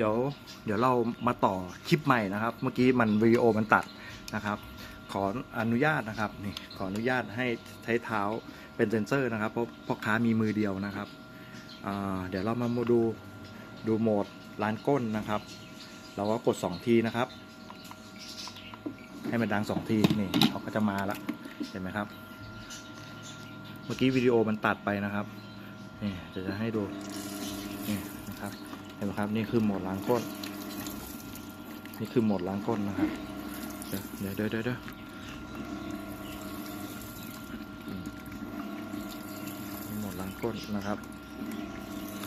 เดี๋ยวเดี๋ยวเรามาต่อคลิปใหม่นะครับ เมื่อกี้มันวิดีโอมันตัดนะครับ ขออนุญาตนะครับนี่ขออนุญาตให้ใช้เท้าเป็นเซนเซอร์นะครับเพราะพ่อค้ามีมือเดียวนะครับเดี๋ยวเรามาดูดูโหมดร้านก้นนะครับ เราก็กด 2 ทีนะครับ ให้มันดัง 2 ทีนี่เขาก็จะมาละเห็นไหมครับ เมื่อกี้วิดีโอมันตัดไปนะครับนี่จะจะให้ดูนี่นะครับ ห็นไหมครับ นี่คือโหมดล้างก้น นี่คือโหมดล้างก้นนะครับ เดี๋ยวเดี๋ยวเดี๋ยวโหมดล้างก้นนะครับ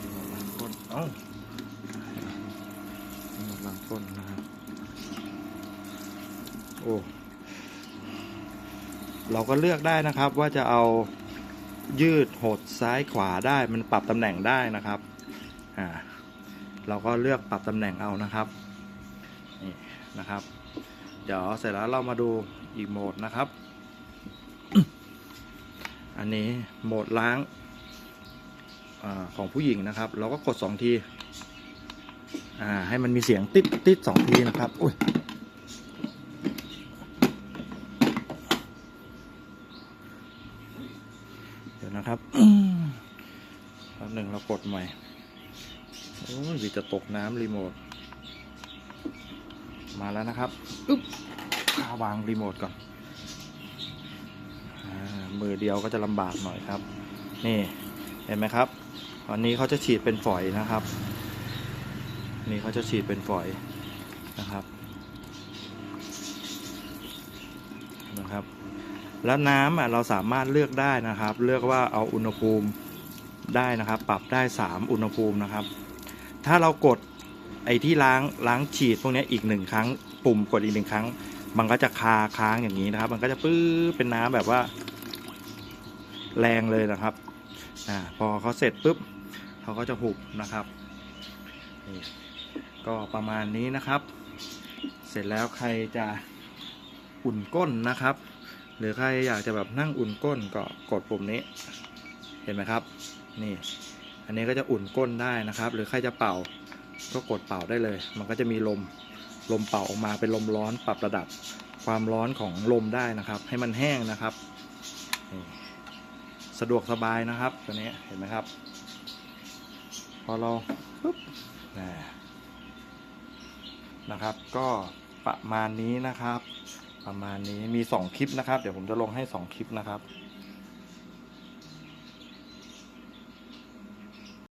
โหมดล้างก้น เอ้าโหมดล้างก้นนะครับ โอ้ เราก็เลือกได้นะครับว่าจะเอายืดหดซ้ายขวาได้มันปรับตำแหน่งได้นะครับ อ่า เราก็เลือกปรับตำแหน่งเอานะครับนี่นะครับ เดี๋ยวเสร็จแล้วเรามาดูอีกโหมดนะครับ อันนี้โหมดล้างอของผู้หญิงนะครับ เราก็กดสองทีอ่าให้มันมีเสียงติดติดสองทีนะครับอุ้ยเดี๋ยวนะครับแป๊บหนึ่งเรากดใหม่ โอ้ยวิจะตกน้ำรีโมท มาแล้วนะครับอึ๊บอ่าวางรีโมทก่อนอามือเดียวก็จะลำบากหน่อยครับ นี่เห็นไหมครับ ตอนนี้เขาจะฉีดเป็นฝอยนะครับ นี่เขาจะฉีดเป็นฝอยนะครับนะครับ แล้วน้ำอะเราสามารถเลือกได้นะครับ เลือกว่าเอาอุณหภูมิได้นะครับ ปรับได้ 3 อุณหภูมินะครับ ถ้าเรากดไอ้ที่ล้างล้างฉีดพวกนี้อีกหนึ่งครั้ง ปุ่มกดอีกหนึ่งครั้ง มันก็จะคาค้างอย่างนี้นะครับ มันก็จะปื้อเป็นน้ำแบบว่า แรงเลยนะครับอ่าพอเขาเสร็จปุ๊บเขาก็จะหุบนะครับนี่ก็ประมาณนี้นะครับ เสร็จแล้วใครจะอุ่นก้นนะครับ หรือใครอยากจะแบบนั่งอุ่นก้นก็กดปุ่มนี้ เห็นไหมครับ นี่ อันนี้ก็จะอุ่นก้นได้นะครับ หรือใครจะเป่าก็กดเป่าได้เลย มันก็จะมีลมลมเป่าออกมาเป็นลมร้อนปรับระดับความร้อนของลมได้นะครับ ให้มันแห้งนะครับสะดวกสบายนะครับตัวนี้เห็นไหมครับ พอเราปุ๊บนะนะครับ ก็ประมาณนี้นะครับ ประมาณนี้มี 2 คลิปนะครับ เดี๋ยวผมจะลงให้ 2 คลิปนะครับ